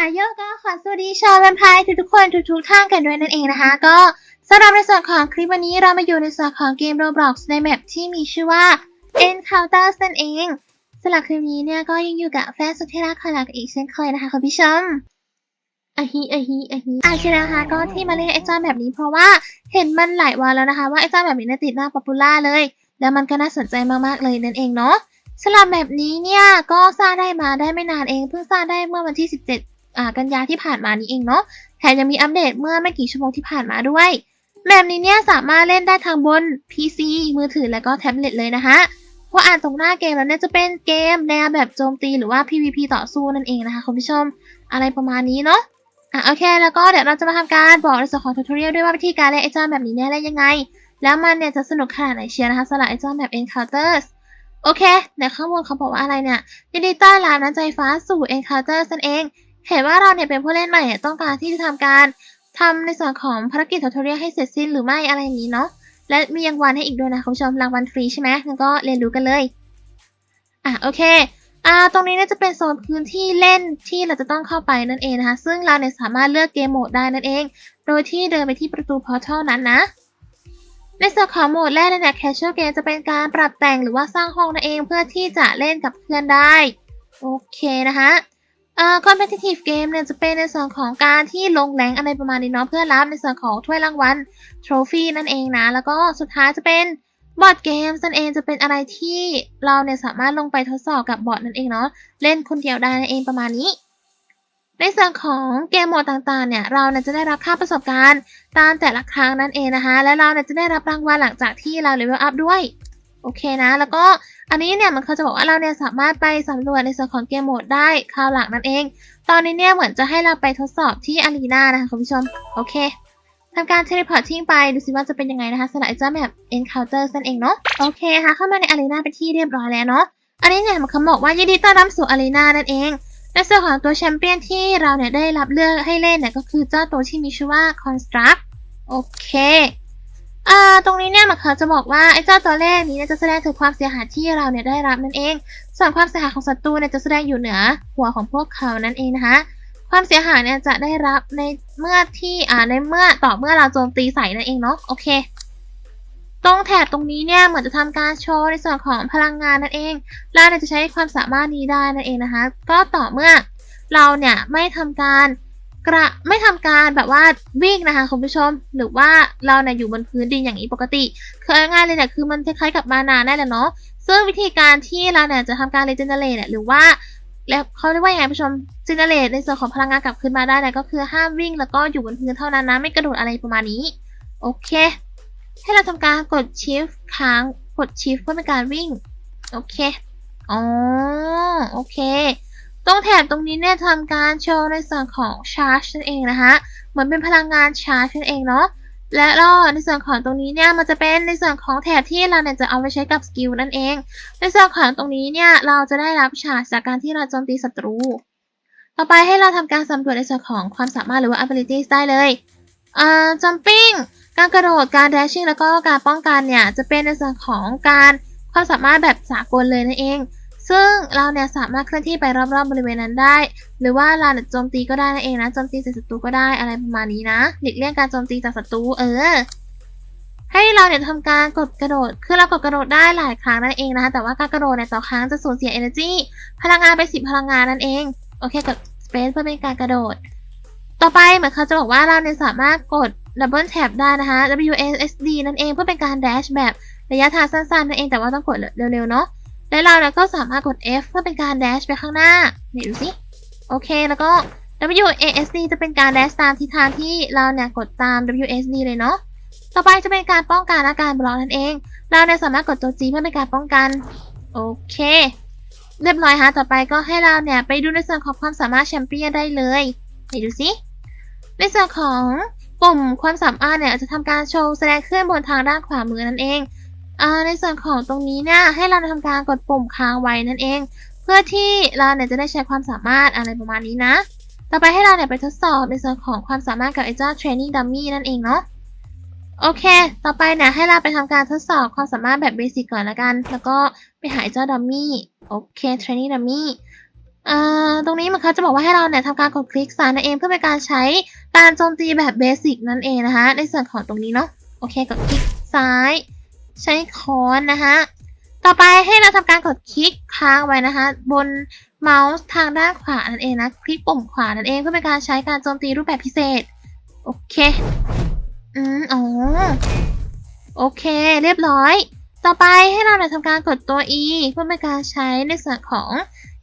อะโยก็ขอสวัสดีชาวแวมไพร์ทุกๆคนทุกๆท่านกันด้วยนั่นเองนะคะ ก็สำหรับในส่วนของคลิปวันนี้เรามาอยู่ในส่วนของเกม Roblox ในแมปที่มีชื่อว่า Encounters นั่นเองสำหรับคลิปนี้เนี่ยก็ยังอยู่กับแฟนสุดที่รักของเราอีกเช่นเคยนะคะคุณผู้ชมอะฮิอะฮิอะฮิอะใช่นะคะก็ที่มาเล่นไอจอนแบบนี้เพราะว่าเห็นมันหลายวันแล้วนะคะ ว่าไอจอนแบบนี้เนี่ยติดหน้าป๊อปปูล่าเลย แล้วมันก็น่าสนใจมากๆเลยนั่นเองเนาะสำหรับแบบนี้เนี่ยก็สร้างได้มาได้ไม่นานเองเพิ่งสร้างได้เมื่อวันที่ 17อ่า กันยาที่ผ่านมานี้เองเนาะแถมยังมีอัปเดตเมื่อไม่กี่ชั่วโมงที่ผ่านมาด้วยแบบนี้เนี่ยสามารถเล่นได้ทางบน PC มือถือแล้วก็แท็บเล็ตเลยนะคะเพราะอ่านตรงหน้าเกมแล้วเนี่ยจะเป็นเกมแนวแบบโจมตีหรือว่า PVP ต่อสู้นั่นเองนะคะคุณผู้ชมอะไรประมาณนี้เนาะอะโอเค แล้วก็เดี๋ยวเราจะมาทำการบอกในส่วนของทูตอเรียลด้วยว่าวิธีการเล่นไอจอนแบบนี้เนี่ยเล่นยังไง แล้วมันเนี่ยจะสนุกขนาดไหนเชียร์นะคะสำหรับไอจอนแบบ Encounters โอเคในข้างบนเขาบอกว่าอะไรเนี่ยยินดีต้อนรับน้ำใจฟ้าสู่ encounters นั่นเอง เห็นว่าเราเนี่ยเป็นผู้เล่นใหม่ต้องการที่จะทำการทำในส่วนของภารกิจทอทเรียให้เสร็จสิ้นหรือไม่อะไรอย่างนี้เนาะและมีรางวัลให้อีกด้วยนะคุณผู้ชมรางวัลฟรีใช่ไหมงั้นก็เรียนรู้กันเลยอะโอเคอ่าตรงนี้เนี่ยจะเป็นโซนพื้นที่เล่นที่เราจะต้องเข้าไปนั่นเองนะคะ ซึ่งเราเนี่ยสามารถเลือกเกมโหมดได้นั่นเอง โดยที่เดินไปที่ประตูพอร์ทัลนั้นนะในส่วนของโหมดแรกเนี่ย casual game จะเป็นการปรับแต่งหรือว่าสร้างห้องนั่นเองเพื่อที่จะเล่นกับเพื่อนได้ โอเคนะคะ อ่อ competitive game เนี่ยจะเป็นในส่วนของการที่ลงแรงอะไรประมาณนี้เนาะเพื่อรับในส่วนของถ้วยรางวัล trophy นั่นเองนะ แล้วก็สุดท้ายจะเป็นบอร์ดเกมนั่นเองจะเป็นอะไรที่เราเนี่ยสามารถลงไปทดสอบกับบอร์ดนั่นเองเนาะเล่นคนเดียวได้นั่นเองประมาณนี้ ในส่วนของเกมโหมดต่างๆเนี่ยเราเนี่ยจะได้รับค่าประสบการณ์ตามแต่ละครั้งนั่นเองนะคะและเราเนี่ยจะได้รับรางวัลหลังจากที่เราเลเวลอัพด้วย โอเคนะ แล้วก็อันนี้เนี่ยมันเขาจะบอกว่าเราเนี่ยสามารถไปสำรวจในส่วนของเกมโหมดได้คราวหลังนั่นเอง ตอนนี้เนี่ยเหมือนจะให้เราไปทดสอบที่อารีนานะคะคุณผู้ชม โอเคทำการเทเลพอร์ตทิ้งไป ดูสิว่าจะเป็นยังไงนะคะสำหรับเจ้าแบบ Encounter นั่นเองเนาะโอเคค่ะเข้ามาในอารีนาเป็นที่เรียบร้อยแล้วเนาะอันนี้เนี่ยมันเขาบอกว่ายินดีต้อนรับสู่อารีนานั่นเองในส่วนของตัวแชมเปี้ยนที่เราเนี่ยได้รับเลือกให้เล่นเนี่ยก็คือเจ้าตัวที่มีชื่อว่า Construct โอเค อ่าตรงนี้เนี่ยมันเขาจะบอกว่าไอ้เจ้าตัวแรกนี้เนี่ยจะแสดงถึงความเสียหายที่เราเนี่ยได้รับนั่นเอง ส่วนความเสียหายของศัตรูเนี่ยจะแสดงอยู่เหนือหัวของพวกเขานั่นเองนะคะ ความเสียหายเนี่ยจะได้รับในเมื่อที่อ่าในเมื่อต่อเมื่อเราโจมตีใส่นั่นเองเนาะโอเคตรงแถบตรงนี้เนี่ยเหมือนจะทำการโชว์ในส่วนของพลังงานนั่นเอง เราเนี่ยจะใช้ความสามารถนี้ได้นั่นเองนะคะ ก็ต่อเมื่อเราเนี่ยไม่ทำการ กระไม่ทำการแบบว่าวิ่งนะคะคุณผู้ชม หรือว่าเราเนี่ยอยู่บนพื้นดินอย่างนี้ปกติคือง่ายเลยเนี่ยคือมันคล้ายๆกับมานาได้แหละเนาะซึ่งวิธีการที่เราเนี่ยจะทำการรีเจเนเรตเนี่ยหรือว่าแล้วเขาเรียกว่าอย่างไรผู้ชมเจเนเรตในส่วนของพลังงานกลับคืนมาได้เนี่ยก็คือห้ามวิ่งแล้วก็อยู่บนพื้นเท่านั้นนะ ไม่กระโดดอะไรประมาณนี้ โอเค ให้เราทำการกด shift ค้างกด shift เพื่อเป็นการวิ่ง โอเค อ๋อ โอเค ตรงแถบตรงนี้เนี่ยทำการโชว์ในส่วนของ charge นั่นเองนะคะ เหมือนเป็นพลังงาน charge นั่นเองเนาะ และก็ในส่วนของตรงนี้เนี่ยมันจะเป็นในส่วนของแถบที่เราเนี่ยจะเอาไปใช้กับสกิลนั่นเอง ในส่วนของตรงนี้เนี่ยเราจะได้รับชาร์จจากการที่เราโจมตีศัตรู ต่อไปให้เราทำการสำรวจในส่วนของความสามารถหรือว่า abilities ได้เลยอ่า jumping การกระโดด การ dashing แล้วก็การป้องกันเนี่ยจะเป็นในส่วนของการความสามารถแบบสากลเลยนั่นเอง ซึ่งเราเนี่ยสามารถเคลื่อนที่ไปรอบๆบริเวณนั้นได้ หรือว่าเราเนี่ยโจมตีก็ได้นั่นเองนะ โจมตีใส่ศัตรูก็ได้อะไรประมาณนี้นะ หลีกเลี่ยงการโจมตีจากศัตรูเออ ให้เราเนี่ยทำการกดกระโดด คือเรากดกระโดดได้หลายครั้งนั่นเองนะคะ แต่ว่าการกระโดดเนี่ยต่อครั้งจะสูญเสีย energy พลังงานไปสิบพลังงานนั่นเอง โอเคกด space เพื่อเป็นการกระโดด ต่อไปเหมือนเขาจะบอกว่าเราเนี่ยสามารถกด double tap ได้นะคะ WSD นั่นเองเพื่อเป็นการ dash แบบระยะทางสั้นๆนั่นเอง แต่ว่าต้องกดเร็วๆเนาะ และเราเนี่ยก็สามารถกด F เพื่อเป็นการ dash ไปข้างหน้าเนี่ยดูสิโอเคแล้วก็ WASD จะเป็นการ dash ตามทิศทางที่เราเนี่ยกดตาม WSD เลยเนาะต่อไปจะเป็นการป้องกันอาการบล็อกนั่นเอง เราเนี่ยสามารถกดตัว G เพื่อเป็นการป้องกันโอเค เรียบร้อยฮะต่อไปก็ให้เราเนี่ยไปดูในส่วนของความสามารถแชมเปี้ยนได้เลยไหนดูสิในส่วนของปุ่มความสามารถเนี่ยจะทำการโชว์แสดงขึ้นบนทางด้านขวามือนั่นเอง ในส่วนของตรงนี้เนี่ยให้เราทำการกดปุ่มค้างไว้นั่นเอง เพื่อที่เราเนี่ยจะได้ใช้ความสามารถอะไรประมาณนี้นะ ต่อไปให้เราเนี่ยไปทดสอบในส่วนของความสามารถกับไอ้เจ้า training dummy นั่นเองเนาะโอเค ต่อไปเนี่ยให้เราไปทำการทดสอบความสามารถแบบเบสิกก่อนละกัน แล้วก็ไปหาไอ้เจ้าดัมมี่โอเค training dummy อ่าตรงนี้มันเขาจะบอกว่าให้เราเนี่ยทำการกดคลิกซ้ายนั่นเองเพื่อเป็นการใช้การโจมตีแบบเบสิกนั่นเองนะคะ ในส่วนของตรงนี้เนาะโอเคกดคลิกซ้าย ใช้ค้อนนะคะต่อไปให้เราทำการกดคลิกค้างไว้นะคะบนเมาส์ทางด้านขวานั่นเองนะคลิกปุ่มขวานั่นเองเพื่อเป็นการใช้การโจมตีรูปแบบพิเศษ โอเค อืมอ๋อโอเค เรียบร้อย ต่อไปให้เราเนี่ยทำการกดตัว E เพื่อเป็นการใช้ในส่วนของ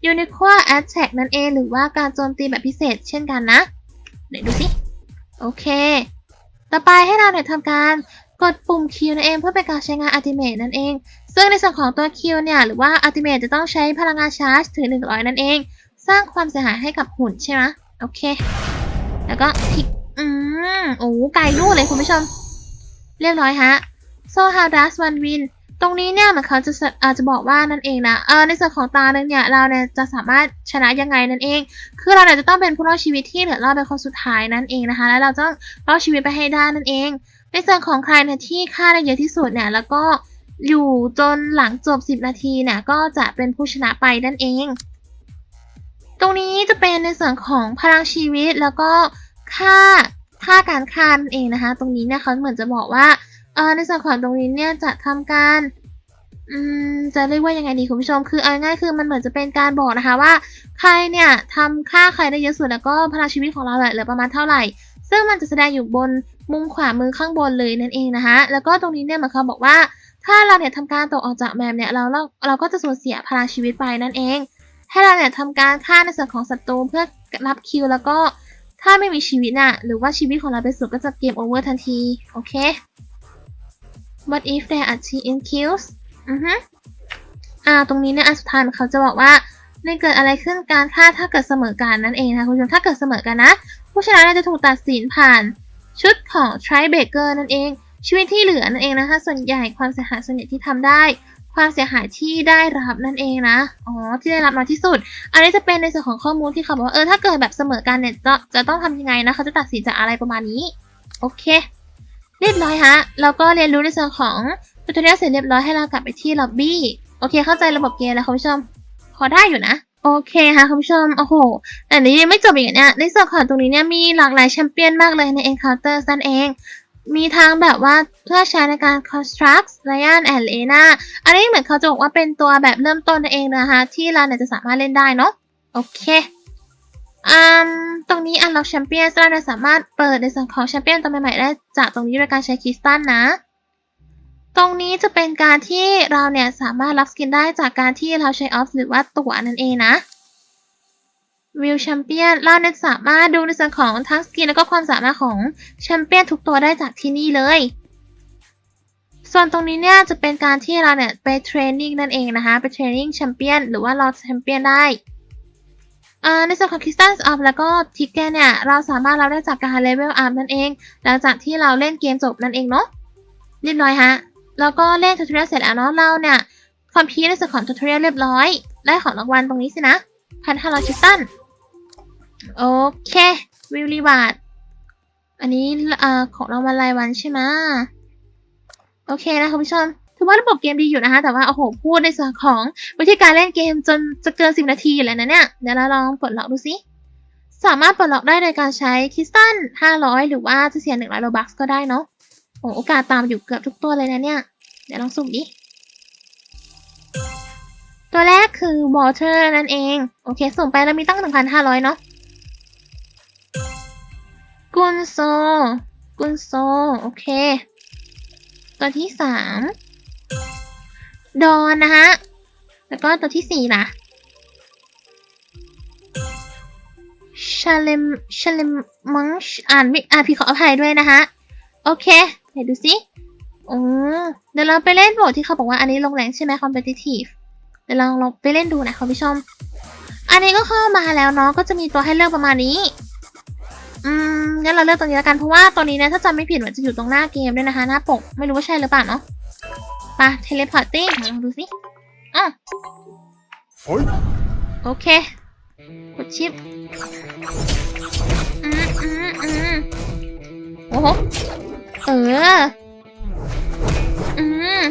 Uniqua Attack นั่นเอง หรือว่าการโจมตีแบบพิเศษเช่นกันนะเดี๋ยวดูสิ โอเค ต่อไปให้เราเนี่ยทำการ กดปุ่ม Q นั่นเองเพื่อเป็นการใช้งาน Ultimate นั่นเอง ซึ่งในส่วนของตัว Q เนี่ยหรือว่า Ultimate จะต้องใช้พลังงานชาร์จถึง 100 นั่นเอง สร้างความเสียหายให้กับหุ่นใช่ไหมโอเค แล้วก็คลิกอืมโอ้ไกลนู่นเลยคุณผู้ชม เรียบร้อยฮะ So how does one win ตรงนี้เนี่ยเหมือนเขาจะอาจจะบอกว่านั่นเองนะเออในส่วนของตาหนึ่งเนี่ยเราเนี่ยจะสามารถชนะยังไงนั่นเอง คือเราเนี่ยจะต้องเป็นผู้รอดชีวิตที่เหลือรอดเป็นคนสุดท้ายนั่นเองนะคะ แล้วเราต้องรอดชีวิตไปให้ได้นั่นเอง ในส่วนของใครเนี่ยที่ฆ่าได้เยอะที่สุดเนี่ยแล้วก็อยู่จนหลังจบ 10 นาทีเนี่ยก็จะเป็นผู้ชนะไปนั่นเอง ตรงนี้จะเป็นในส่วนของพลังชีวิตแล้วก็ค่าค่าการฆ่านั่นเองนะคะ ตรงนี้เนี่ยเขาเหมือนจะบอกว่าเออในส่วนของตรงนี้เนี่ยจะทำการอืมจะเรียกว่ายังไงดีคุณผู้ชม คือเอาง่ายคือมันเหมือนจะเป็นการบอกนะคะว่า ใครเนี่ยทำค่าใครได้เยอะสุดแล้วก็พลังชีวิตของเราเหลือประมาณเท่าไหร่ ซึ่งมันจะแสดงอยู่บน มุมขวามือข้างบนเลยนั่นเองนะคะ แล้วก็ตรงนี้เนี่ยหมือนเขาบอกว่า ถ้าเราเนี่ยทำการตกออกจากแมปเนี่ยเราเราเราก็จะสูญเสียพลังชีวิตไปนั่นเอง ให้เราเนี่ยทำการฆ่าในส่วนของศัตรูเพื่อรับคิวแล้วก็ถ้าไม่มีชีวิตน่ะหรือว่าชีวิตของเราเป็นศูนย์ก็จะเกมโอเวอร์ทันที โอเค What if there are three in kills อือฮึอ่า ตรงนี้เนี่ยอันสุดท้ายเขาจะบอกว่าในเกิดอะไรขึ้นการฆ่าถ้าเกิดเสมอกันนั่นเองนะคะคุณผู้ชมถ้าเกิดเสมอกันนะ ผู้ชนะเนี่ยจะถูกตัดสินผ่าน ชุดของ t r i b r e a k e r นั่นเอง ชีวิตที่เหลือนั่นเองนะคะ ส่วนใหญ่ความเสียหายส่วนใหญ่ที่ทำได้ ความเสียหายที่ได้รับนั่นเองนะอ๋อที่ได้รับน้อยที่สุด อันนี้จะเป็นในส่วนของข้อมูลที่เขาบอกว่าเออถ้าเกิดแบบเสมอกันเนี่ยจะจะต้องทำยังไงนะเขาจะตัดสินจากอะไรประมาณนี้โอเค เรียบร้อยฮะแล้วก็เรียนรู้ในส่วนของทูตอเรียเสร็จเรียบร้อยให้เรากลับไปที่ล็อบบี้โอเค เข้าใจระบบเกมแล้วคุณผู้ชมพอได้อยู่นะ โอเคค่ะคุณผู้ชม โอ้โหอันนี้ยังไม่จบอีกเนี่ยในส่วนของตรงนี้เนี่ยมีหลากหลายแชมเปี้ยนมากเลยใน Encounter นั่นเอง มีทั้งแบบว่าเพื่อใช้ในการ construct Ryan and Lena อันนี้เหมือนเขาจะบอกว่าเป็นตัวแบบเริ่มต้นนั่นเองนะคะ ที่เราเนี่ยจะสามารถเล่นได้เนาะ โอเคอืมตรงนี้ unlock champion เราเนี่ยสามารถเปิดในส่วนของแชมเปี้ยนตัวใหม่ๆได้จากตรงนี้โดยการใช้คริสตัลนะ ตรงนี้จะเป็นการที่เราเนี่ยสามารถรับสกินได้จากการที่เราใช้ออฟหรือว่าตั๋วนั่นเองนะวิวแชมเปี้ยนเราเนี่ยสามารถดูในส่วนของทั้งสกินแล้วก็ความสามารถของแชมเปี้ยนทุกตัวได้จากที่นี่เลย ส่วนตรงนี้เนี่ยจะเป็นการที่เราเนี่ยไปเทรนนิ่งนั่นเองนะคะ ไปเทรนนิ่งแชมเปี้ยนหรือว่าเราแชมเปี้ยนได้ในส่วนของ Crystals Up แล้วก็ทิกเกตเนี่ยเราสามารถรับได้จากการเลเวลอัพนั่นเอง หลังจากที่เราเล่นเกมจบนั่นเองเนาะเรียบร้อยฮะ แล้วก็เล่นทูตอเรียลเสร็จแล้วเนาะเราเนี่ยคอมพิวในส่วนของทูตอเรียลเรียบร้อย ได้ของรางวัลตรงนี้สินะพันห้าร้อยชิตตันโอเควิวรีวาร์ดอันนี้เอ่อของรางวัลรายวันใช่ไหมโอเคนะคุณผู้ชมถือว่าระบบเกมดีอยู่นะคะ แต่ว่าโอ้โหพูดในส่วนของวิธีการเล่นเกมจนจะเกิน10นาทีอยู่แล้วนะเนี่ยเดี๋ยวเราลองปลดล็อกดูสิสามารถปลดล็อกได้โดยการใช้คริสตัล500 หรือว่าจะเสีย100โลบัคก็ได้เนาะ โอ้โอกาสตามอยู่เกือบทุกตัวเลยนะเนี่ย เดี๋ยวลองสุ่มดิ ตัวแรกคือ Water นั่นเอง โอเค สุ่มไปแล้วมีตั้ง 1,500 เนาะกุนโซ กุนโซ โอเค ตัวที่สามดอนนะฮะ แล้วก็ตัวที่สี่ล่ะชาเลมชาเลมมังอ่านไม่อ่านพี่ขออภัยด้วยนะคะ โอเค เดี๋ยวดูสิโอ้เดี๋ยวเราไปเล่นโหมดที่เขาบอกว่าอันนี้ลงแรงใช่ไหม competitive เดี๋ยวลองลองไปเล่นดูนะคุณผู้ชม อันนี้ก็เข้ามาแล้วเนาะ ก็จะมีตัวให้เลือกประมาณนี้ อืม งั้นเราเลือกตรงนี้แล้วกัน เพราะว่าตอนนี้เนี่ยถ้าจำไม่ผิดมันจะอยู่ตรงหน้าเกมด้วยนะคะ หน้าปก ไม่รู้ว่าใช่หรือเปล่าเนาะไปเทเลพอร์ติ้งลองดูสิอะเฮ้ยโอเค กดชิป อืมอืมอืมโอ้โห เออ อืม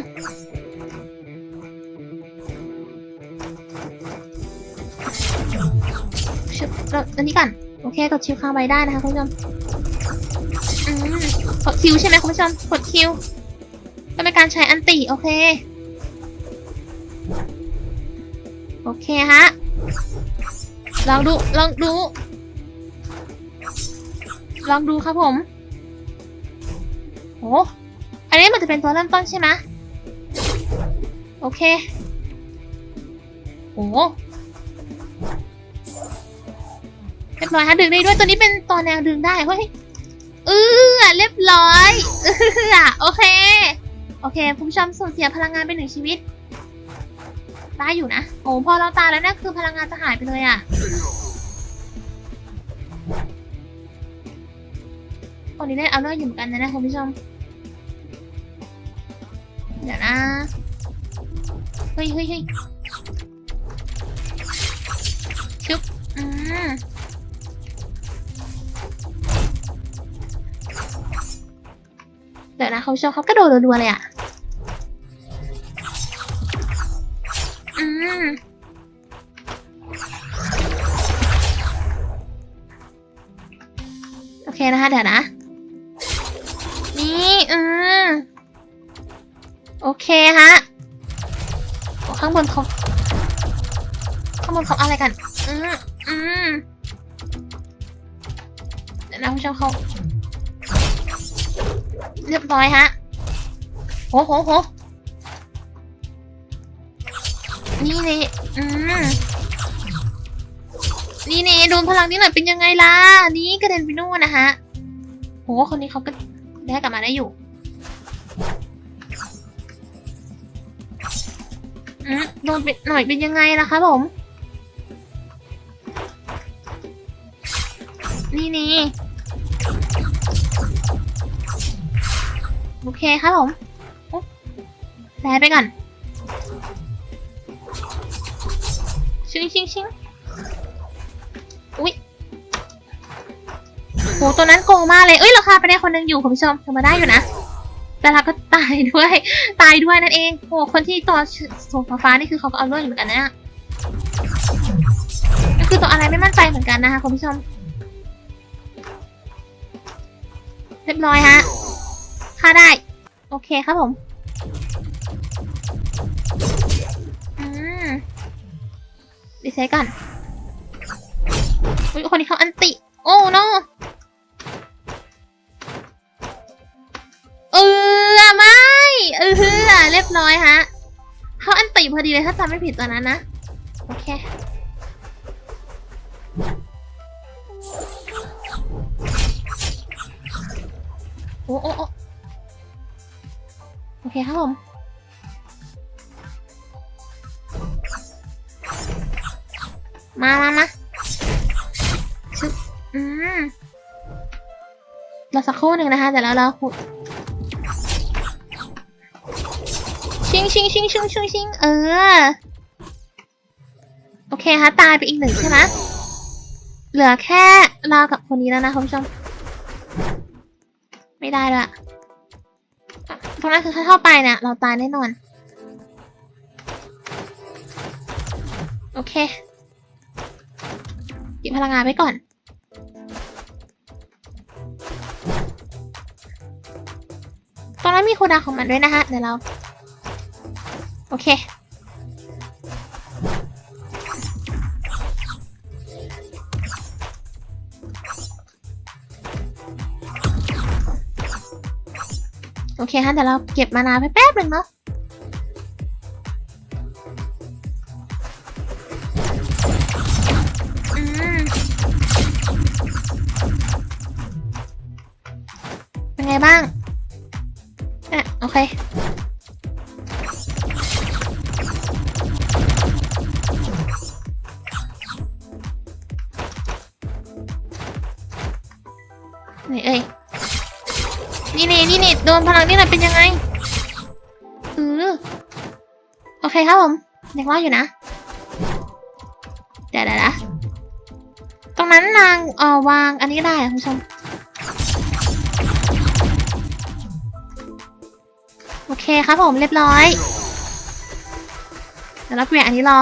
เอันนี้ก่อน โอเค กดชิวค้างไว้ได้นะคะคุณผู้ชม อืม กดคิวใช่ไหมคุณผู้ชม กดคิวก็เป็นการใช้อันติ โอเค โอเคฮะลองดู ลองดู ลองดูครับผม โหอันนี้มันจะเป็นตัวเริ่มต้นใช่ไหมโอเค โอ้เรียบร้อยฮะดึงได้ด้วยตัวนี้เป็นตัวแนวดึงได้เฮ้ยเออเรียบร้อยเออโอเค โอเคผู้ชมสูญเสียพลังงานไปหนึ่งชีวิตได้อยู่นะ โอ้พอเราตายแล้วเนี่ยคือพลังงานจะหายไปเลยอะ ตอนนี้ได้เอาเรื่องอยู่เหมือนกันนะนะคุณผู้ชม เดี๋ยวนะ เฮ้ยเฮ้ยเฮ้ยชึบอืมเดี๋ยวนะเขาชมเขากระโดดรัวๆเลยอะ ข้างบนเขาข้างบนเขาอะไรกัน อืมอืมเดี๋ยวนะผู้ชมเขาเรียบร้อยฮะโหโหโหนี่นี่อืมนี่นี่โดนพลังนี่หน่อยเป็นยังไงล่ะ นี่กระเด็นไปนู่นนะฮะโหคนนี้เขาก็ได้กลับมาได้อยู่ โดนไปหน่อยเป็นยังไงล่ะคะผม นี่นี่โอเคครับผมแพ้ไปก่อน ชิงชิงชิงอุ้ยโหตัวนั้นโกงมากเลยเอ้ยเราฆ่าไปได้คนหนึ่งอยู่คุณผู้ชมทำมาได้อยู่นะ แต่เราก็ตายด้วย ตายด้วยนั่นเองโหคนที่ตัวโซฟ้าๆนี่คือเขาก็เอาเรื่องอยู่เหมือนกันนะนี่ยก็คือตัวอะไรไม่มั่นใจเหมือนกันนะคะคุณผู้ชม เรียบร้อยฮะฆ่าได้ โอเคครับผมอืมดีเซก่อนอุ๊ยคนนี้เขาอันติ โอ้ no เออเรียบร้อยฮะเขาอันติพอดีเลยถ้าจำไม่ผิดตอนนั้นนะ โอเค โอ้โอ้โอ้โอเคครับผมมามามาชึบอืมเราสักครู่หนึ่งนะคะเดี๋ยวเรา ชิงชิงชิงชิงชิงชิงเออ โอเคฮะตายไปอีกหนึ่งใช่ไหมเหลือแค่เรากับคนนี้แล้วนะคุณผู้ชม ไม่ได้ด้วยอะนั้นคือถ้าเข้าไปเนี่ยเราตายแน่นอน โอเคหยิบพลังงานไว้ก่อนตรงนั้นมีโคดาของมันด้วยนะคะเดี๋ยวเรา โอเค โอเคฮะเดี๋ยวเราเก็บมานาไปแป๊บหนึ่งเนาะ นเอ่ยนี่นี่นี่นี่โดนพลังนี่หน่อยเป็นยังไงเออโอเคครับผมยังรอดอยู่นะเดี๋ยวเดี๋ยวนะตรงนั้นนางเอ่อวางอันนี้ได้คุณผู้ชมโอเคครับผมเรียบร้อยเดี๋ยวเราเปลี่ยนอันนี้รอ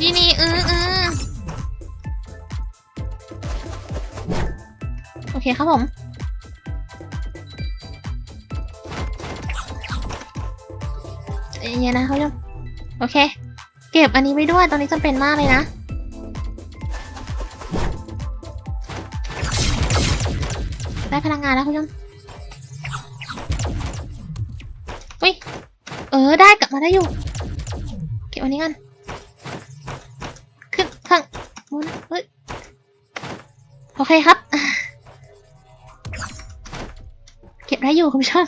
นี่นี่เออเอโอเคครับผม เย็นนะเขาจะโอเค เก็บอันนี้ไว้ด้วย ตอนนี้จำเป็นมากเลยนะได้พลังงานแล้วคุณผู้ชมอุ้ย เออ ได้กลับมาได้อยู่ โอเคครับ เก็บได้อยู่คุณผู้ชม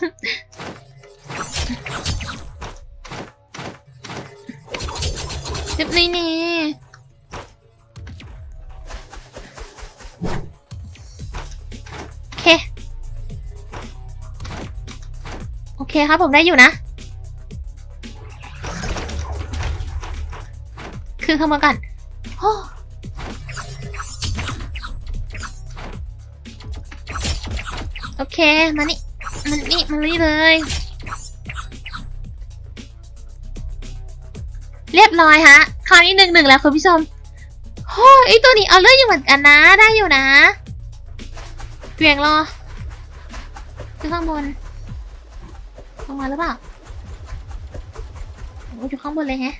เรียบร้อยนี่โอเค โอเคครับผมได้อยู่นะ คือเข้ามาก่อนโอ้ มานี่มันนี่มันนี่เลย เรียบร้อยฮะ คราวนี้หนึ่งหนึ่งแล้วคุณผู้ชมโอ้ยไอตัวนี้เอาเรื่องอยู่เหมือนกันนะ ได้อยู่นะเกวียงรอขึ้นข้างบนลงมาหรือเปล่าอยอยู่ข้างบนเลยแฮะ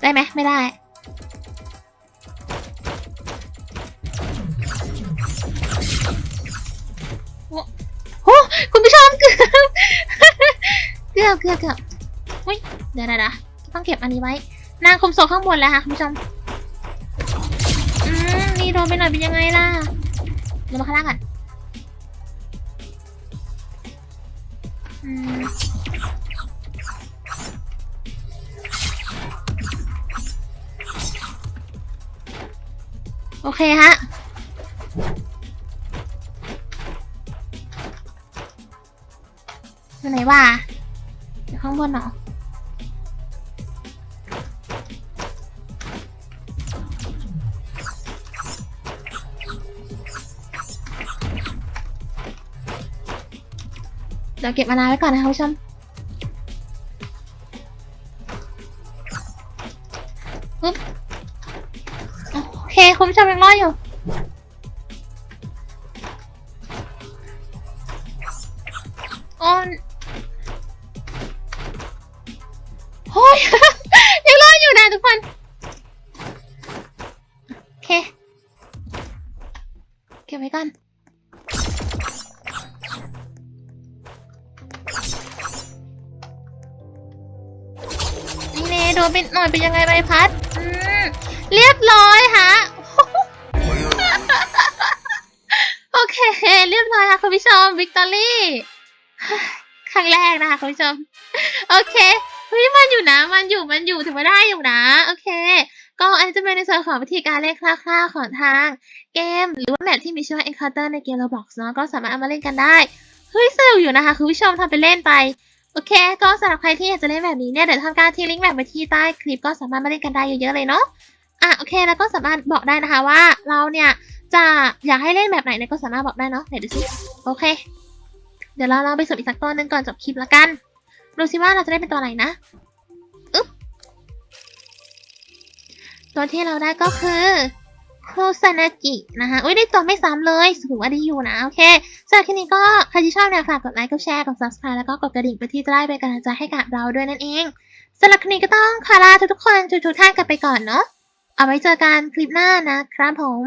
ได้ไหมไม่ได้ เกือบเกือบเกือบเกือบอุ้ยเดี๋ยวเดี๋ยวเดี๋ยวต้องเก็บอันนี้ไว้ นางคุมโซข้างบนแล้วค่ะคุณผู้ชมอืมนี่โดนไปหน่อยเป็นยังไงล่ะลงมาข้างล่างก่อนอืมโอเคฮะ วะอยู่ข้างบนเหรอเดี๋ยวเก็บมานาวไว้ก่อนนะคะผู้ชมปึ๊บโอเค คุณผู้ชมยังรอดอยู่ เน่โดนไปหน่อยเป็นยังไงใบพัดอืมเรียบร้อยฮะ โอเค เรียบร้อยค่ะคุณผู้ชมวิกตอรี่ครั้งแรกนะคะคุณผู้ชม โอเคเฮ้ยมันอยู่นะ มันอยู่มันอยู่ถือว่าได้อยู่นะ โอเค ก็อันนี้จะเป็นในส่วนของวิธีการเล่นคร่าวๆของทางเกม หรือว่าแมปที่มีชื่อว่า Encounter ในเกม Roblox เนาะก็สามารถเอามาเล่นกันได้ เฮ้ยสนุกอยู่นะคะคุณผู้ชมทำไปเล่นไป โอเค ก็สำหรับใครที่อยากจะเล่นแบบนี้เนี่ย เดี๋ยวทำการทิ้งลิงก์แบบไว้ที่ใต้คลิปก็สามารถมาเล่นกันได้เยอะๆเลยเนาะ อะโอเค แล้วก็สามารถบอกได้นะคะว่าเราเนี่ยจะอยากให้เล่นแบบไหนเนี่ยก็สามารถบอกได้เนาะไหนดูสิ โอเค เดี๋ยวเราเราไปสมอีกสักตัวหนึ่งก่อนจบคลิปละกัน ดูสิว่าเราจะได้เป็นตัวอะไรนะอึ๊บตัวที่เราได้ก็คือ โคซานากินะคะอุ้ยได้ตัวไม่ซ้ำเลยถือว่าดีอยู่นะ โอเคสำหรับคลิปนี้ก็ใครที่ชอบเนี่ยฝากกดไลค์ กดแชร์ กด subscribe แล้วก็กดกระดิ่งเพื่อที่จะได้เป็นกำลังใจให้กับเราด้วยนั่นเองสำหรับคลิปนี้ก็ต้องขอลาทุกๆคนทุกๆท่านกันไปก่อนเนาะ เอาไว้เจอกันคลิปหน้านะครับผม